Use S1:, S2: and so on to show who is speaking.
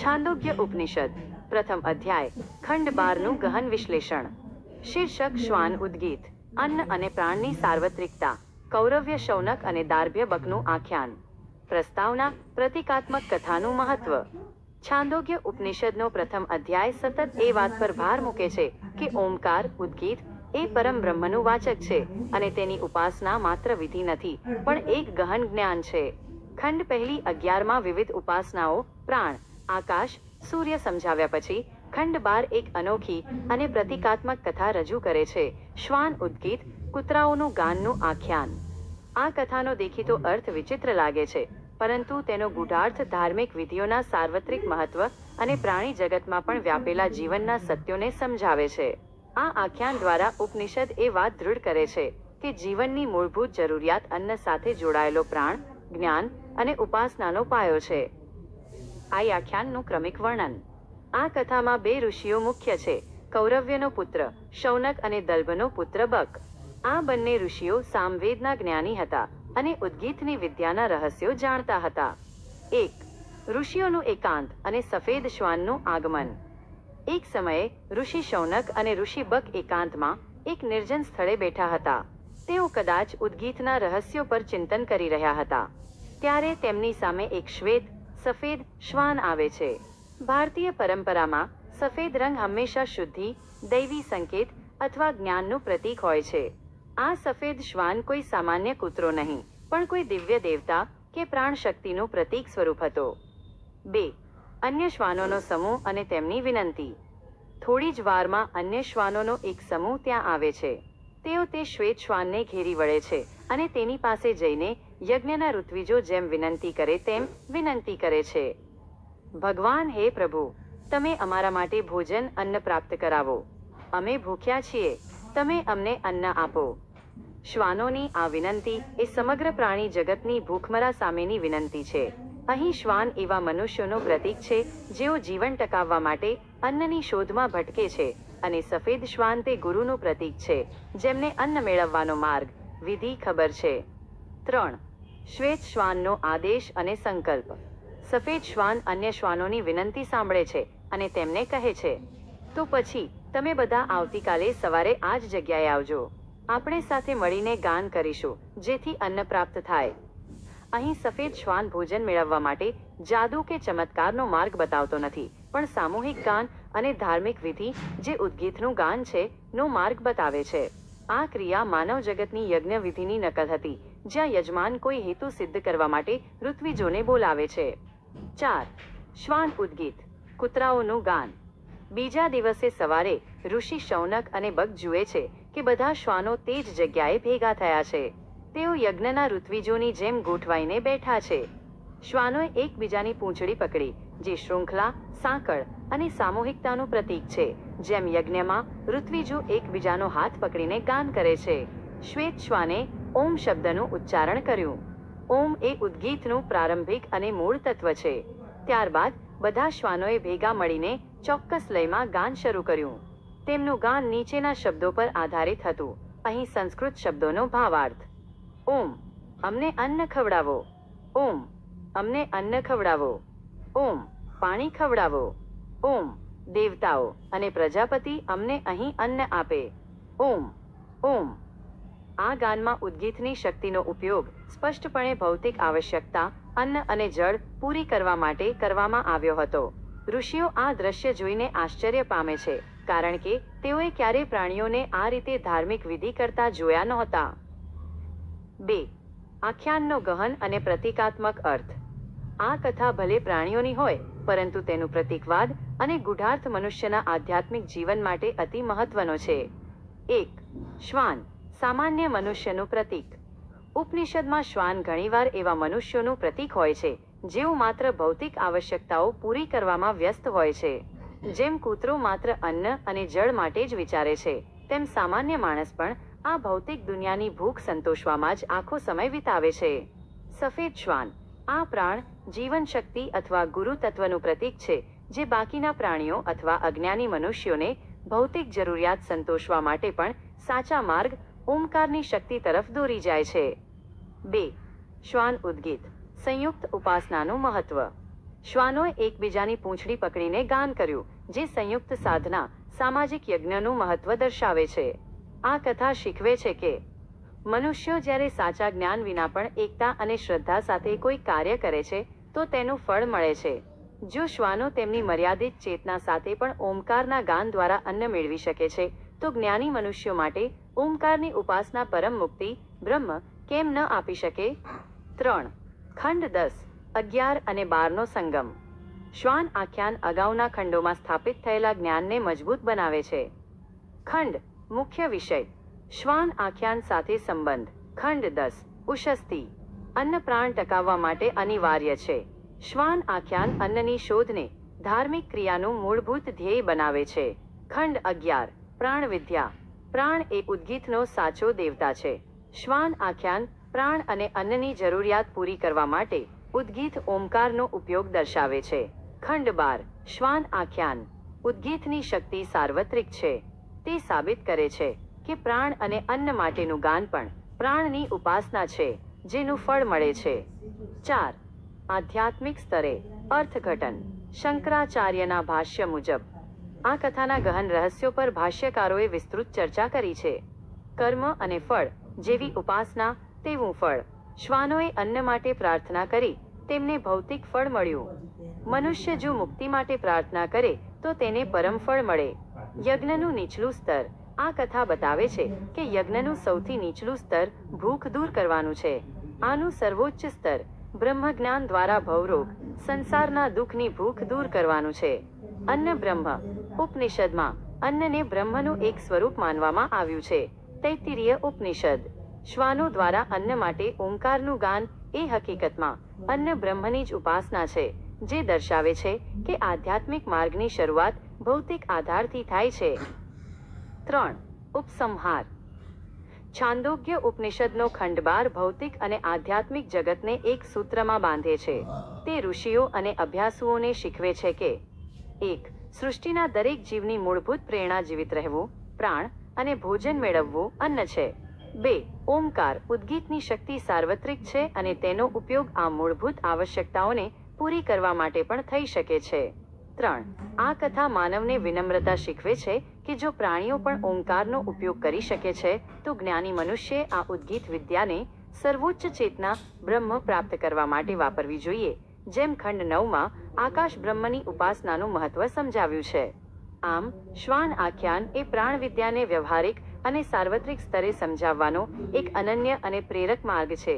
S1: છાંદોગ્ય ઉપનિષદ પ્રથમ અધ્યાય ખંડ બારનું ગહન વિશ્લેષણ શીર્ષક શ્વાન ઉદ્ગીત અન્ન અને પ્રાણની સાર્વત્રિકતા કૌરવ્ય શૌનક અને દાર્ભ્ય બકનું આખ્યાન પ્રસ્તાવના પ્રતિકાત્મક કથાનું મહત્વ છાંદોગ્ય ઉપનિષદનો પ્રથમ અધ્યાય સતત એ વાત પર ભાર મૂકે છે કે ઓમકાર, ઉદ્ગીત એ પરમ બ્રહ્મનું વાચક છે અને તેની ઉપાસના માત્ર વિધિ નથી, પણ એક ગહન જ્ઞાન છે. ખંડ પહેલી અગિયારમાં વિવિધ ઉપાસનાઓ, પ્રાણ આકાશ સૂર્ય સમજાવ્યા પછી ખંડ બાર એક અનોખી અને પ્રતિકાત્મક કથા રજૂ કરે છે. શ્વાન ઉદ્ગીત કૂતરાઓનું ગાનનું આખ્યાન. આ કથાનો દેખીતો અર્થ વિચિત્ર લાગે છે, પરંતુ તેનો ગૂઢાર્થ ધાર્મિક વિધિઓના સાર્વત્રિક મહત્વ અને પ્રાણી જગતમાં પણ વ્યાપેલા જીવનના સત્યોને સમજાવે છે. આ આખ્યાન દ્વારા ઉપનિષદ એ વાત દૃઢ કરે છે કે જીવનની મૂળભૂત જરૂરિયાત અન્ન સાથે જોડાયેલો પ્રાણ, જ્ઞાન અને ઉપાસનાનો પાયો છે. આ આખ્યાનનું ક્રમિક વર્ણન. આ કથામાં બે ઋષિઓ મુખ્ય છે, કૌરવ્યનો પુત્ર, શૌનક અને દલ્ભનો પુત્ર બક. આ બંને ઋષિઓ સામવેદના જ્ઞાની હતા અને ઉદ્ગીતની વિદ્યાના રહસ્યો જાણતા હતા. એક, ઋષિઓનું એકાંત અને સફેદ શ્વાનનું આગમન. એક સમયે, ઋષિ શૌનક અને ઋષિ બક એકાંતમાં એક નિર્જન સ્થળે બેઠા હતા. તેઓ કદાચ ઉદ્ગીતના રહસ્યો પર ચિંતન કરી રહ્યા હતા. ત્યારે તેમની સામે એક શ્વેત સફેદ શ્વાન આવે છે. ભારતીય પરંપરામાં સફેદ રંગ હંમેશા શુદ્ધિ, દૈવી સંકેત અથવા જ્ઞાનનું પ્રતીક હોય છે. આ સફેદ શ્વાન કોઈ સામાન્ય કૂતરો નહીં, પણ કોઈ દિવ્ય દેવતા કે પ્રાણ શક્તિનું પ્રતીક સ્વરૂપ હતો. બે, અન્ય શ્વાનોનો સમૂહ અને તેમની વિનંતી. થોડી જ વારમાં અન્ય શ્વાનોનો એક સમૂહ ત્યાં આવે છે. તેઓ તે શ્વેત શ્વાનને ઘેરી વળે છે અને તેની પાસે જઈને યજ્ઞના ઋત્વિજો જેમ વિનંતી કરે તેમ વિનંતી કરે છે. ભગવાન, હે પ્રભુ, તમે અમારા માટે ભોજન અન્ન પ્રાપ્ત કરાવો. અમે ભૂખ્યા છીએ, તમે અમને અન્ન આપો. શ્વાનોની આ વિનંતી એ સમગ્ર પ્રાણી જગતની ભૂખમરા સામેની વિનંતી છે. અહીં શ્વાન એવા મનુષ્યોનું પ્રતીક છે, જેઓ જીવન ટકાવવા માટે અન્નની શોધમાં ભટકે છે અને સફેદ શ્વાન તે ગુરુનું પ્રતીક છે, જેમને અન્ન મેળવવાનો માર્ગ, વિધિ ખબર છે. ત્રણ શ્વેત શ્વાનનો આદેશ અને સંકલ્પ. સફેદ શ્વાન અન્ય શ્વાનોની વિનંતી સાંભળે છે અને તેમને કહે છે, તો પછી તમે બધા આવતીકાલે સવારે આ જ જગ્યાએ આવજો. આપણે સાથે મળીને ગાન કરીશું, જેથી અન્ન પ્રાપ્ત થાય. અહીં સફેદ શ્વાન ભોજન મેળવવા માટે જાદુ કે ચમત્કારનો માર્ગ બતાવતો નથી, પણ સામૂહિક ગાન અને ધાર્મિક વિધિ જે ઉદ્ગીતનું ગાન છે, નો માર્ગ બતાવે છે. આ ક્રિયા માનવ જગતની યજ્ઞ વિધિની નકલ હતી જ્યાં યજમાન કોઈ હેતુ સિદ્ધ કરવા માટે ઋત્વિજોને બોલાવે છે. ચાર, શ્વાન ઉદ્ગીત, કૂતરાઓનું ગાન. બીજા દિવસે સવારે ઋષિ શૌનક અને બગ જુએ છે કે બધા શ્વાનો તે જ જગ્યાએ ભેગા થયા છે. તેઓ યજ્ઞના ઋત્વિજોની જેમ ગોઠવાઈને બેઠા છે. શ્વાનોએ એકબીજાની પૂંછડી પકડી, જે શૃંખલા, સાંકળ અને સામૂહિકતાનું પ્રતીક છે, જેમ યજ્ઞમાં ઋત્વિજો એકબીજાનો હાથ પકડીને ગાન કરે છે. શ્વેત શ્વાને ઓમ શબ્દનું ઉચ્ચારણ કર્યું. ઓમ એ ઉદ્ગીતનું પ્રારંભિક અને મૂળ તત્વ છે. ત્યારબાદ બધા શ્વાનોએ ભેગા મળીને ચોક્કસ લયમાં ગાન શરૂ કર્યું. તેમનું ગાન નીચેના શબ્દો પર આધારિત હતું. અહીં સંસ્કૃત શબ્દોનો ભાવાર્થ. ઓમ, અમને અન્ન ખવડાવો. ઓમ, અમને અન્ન ખવડાવો. ઓમ, પાણી ખવડાવો. ઓમ, દેવતાઓ અને પ્રજાપતિ અમને અહીં અન્ન આપે. ઓમ ઓમ આ ગાનમાં ઉદ્ગીતની શક્તિનો ઉપયોગ સ્પષ્ટપણે ભૌતિક આવશ્યકતા, અન્ન અને જળ પૂરી કરવા માટે કરવામાં આવ્યો હતો. ઋષિઓ આ દ્રશ્ય જોઈને આશ્ચર્ય પામે છે, કારણ કે તેઓએ ક્યારેય પ્રાણીઓને આ રીતે ધાર્મિક વિધિ કરતા જોયા નહોતા. બે. આખ્યાનનો ગહન અને પ્રતિકાત્મક અર્થ. આ કથા ભલે પ્રાણીઓની હોય, પરંતુ તેનું પ્રતિકવાદ અને ગુઢાર્થ મનુષ્યના આધ્યાત્મિક જીવન માટે અતિ મહત્વનો છે. એક. શ્વાન. સામાન્ય મનુષ્યનું પ્રતીક. ઉપનિષદમાં શ્વાન ઘણીવાર એવા મનુષ્યોનું પ્રતીક હોય છે, જેઓ માત્ર ભૌતિક આવશ્યકતાઓ પૂરી કરવામાં વ્યસ્ત હોય છે. જેમ કૂતરો માત્ર અન્ન અને જળ માટે જ વિચારે છે, તેમ સામાન્ય માણસ પણ આ ભૌતિક દુનિયાની ભૂખ સંતોષવામાં જ આખો સમય વિતાવે છે. સફેદ શ્વાન, આ પ્રાણ જીવન શક્તિ અથવા ગુરુ તત્વનું પ્રતીક છે, જે બાકીના પ્રાણીઓ અથવા અજ્ઞાની મનુષ્યોને ભૌતિક જરૂરિયાત સંતોષવા માટે પણ સાચા માર્ગ ઓમકારની શક્તિ તરફ દોરી જાય છે. બે, શ્વાન ઉદ્ગીત, સંયુક્ત ઉપાસનાનું મહત્વ. શ્વાનોએ એકબીજાની પૂંછડી પકડીને ગાન કર્યું, જે સંયુક્ત સાધના, સામાજિક યજ્ઞનું મહત્વ દર્શાવે છે. આ કથા શીખવે છે કે, મનુષ્યો જ્યારે સાચા જ્ઞાન વિના પણ એકતા અને શ્રદ્ધા સાથે કોઈ કાર્ય કરે છે, તો તેનું ફળ મળે છે. જો શ્વાનો તેમની મર્યાદિત ચેતના સાથે પણ ઓમકારના ગાન દ્વારા અન્ન મેળવી શકે છે, તો જ્ઞાની મનુષ્યો માટે ઓમકારની ઉપાસના પરમ મુક્તિ, બ્રહ્મ કેમ ન આપી શકે? ત્રણ. ખંડ દસ, અગિયાર અને બારનો સંગમ. શ્વાન આખ્યાન અગાઉના ખંડોમાં સ્થાપિત થયેલા જ્ઞાનને મજબૂત બનાવે છે. ખંડ, મુખ્ય વિષય. શ્વાન આખ્યાન સાથે સંબંધ. ખંડ દસ, ઉશસ્તી. અન્ન પ્રાણ ટકાવવા માટે અનિવાર્ય છે. શ્વાન આખ્યાન અન્નની શોધને ધાર્મિક ક્રિયાનું મૂળભૂત ધ્યેય બનાવે છે. ખંડ અગિયાર પ્રાણ વિદ્યા પ્રાણ એ ઉદ્ગીતનો સાચો દેવતા છે. શ્વાન આખ્યાન, પ્રાણ અને અન્નની જરૂરિયાત પૂરી કરવા માટે ઉદ્ગીત ઓમકારનો ઉપયોગ દર્શાવે છે. ખંડ બાર, શ્વાન આખ્યાન. ઉદ્ગીતની શક્તિ સાર્વત્રિક છે. તે સાબિત કરે છે કે પ્રાણ અને અન્ન માટેનું ગાન પણ પ્રાણની ઉપાસના છે, જેનું ફળ મળે છે. ચાર, આધ્યાત્મિક સ્તરે અર્થઘટન. શંકરાચાર્યના ભાષ્ય મુજબ આ કથાના ગહન રહસ્યો પર ભાષ્યકારોએ વિસ્તૃત ચર્ચા કરી છે. કર્મ અને ફળ, જેવી ઉપાસના, તેવું ફળ. શ્વાનોએ અન્ન માટે પ્રાર્થના કરી, તેમને ભૌતિક ફળ મળ્યું. મનુષ્ય જો મુક્તિ માટે પ્રાર્થના કરે, તો તેને પરમ ફળ મળે. યજ્ઞનું નીચલું સ્તર. આ કથા બતાવે છે કે યજ્ઞનું સૌથી નીચલું સ્તર ભૂખ દૂર કરવાનું છે. આનું સર્વોચ્ચ સ્તર. બ્રહ્મ જ્ઞાન દ્વારા ભવરોગ. સંસારના દુઃખની ભૂખ દૂર કરવાનું છે. અન્ન બ્રહ્મ. ઉપનિષદમાં અન્નને બ્રહ્મનું એક સ્વરૂપ માનવામાં આવ્યું છે. તૈત્તિરીય ઉપનિષદ. શ્વાનો દ્વારા અન્ન માટે ઓમકારનું ગાન એ હકીકતમાં અન્ન બ્રહ્મની જ ઉપાસના છે, જે દર્શાવે છે કે આધ્યાત્મિક માર્ગની શરૂઆત ભૌતિક આધારથી થાય છે. ત્રણ. ઉપસંહાર. છાંદોગ્ય ઉપનિષદનો ખંડબાર ભૌતિક અને આધ્યાત્મિક જગતને એક સૂત્રમાં બાંધે છે. તે ઋષિઓ અને અભ્યાસુઓને શીખવે છે કે એક, સૃષ્ટિના દરેક જીવની મૂળભૂત પ્રેરણા જીવિત રહેવું, પ્રાણ અને ભોજન મેળવવું અન્ન છે. બે, ઓમકાર ઉદ્ગીતની શક્તિ સાર્વત્રિક છે અને તેનો ઉપયોગ આ મૂળભૂત આવશ્યકતાઓને પૂરી કરવા માટે પણ થઈ શકે છે. ત્રણ, આ કથા માનવને વિનમ્રતા શીખવે છે કે જો પ્રાણીઓ પણ ઓમકારનો ઉપયોગ કરી શકે છે, તો જ્ઞાની મનુષ્યે આ ઉદ્ગીત વિદ્યાને સર્વોચ્ચ ચેતના બ્રહ્મ પ્રાપ્ત કરવા માટે વાપરવી જોઈએ. જેમ ખંડ નવમાં આકાશ બ્રહ્મની ઉપાસનાનું મહત્વ સમજાવ્યું છે. આમ, શ્વાન આખ્યાન એ પ્રાણ વિદ્યાને વ્યવહારિક અને સાર્વત્રિક સ્તરે સમજાવવાનો એક અનન્ય અને પ્રેરક માર્ગ છે.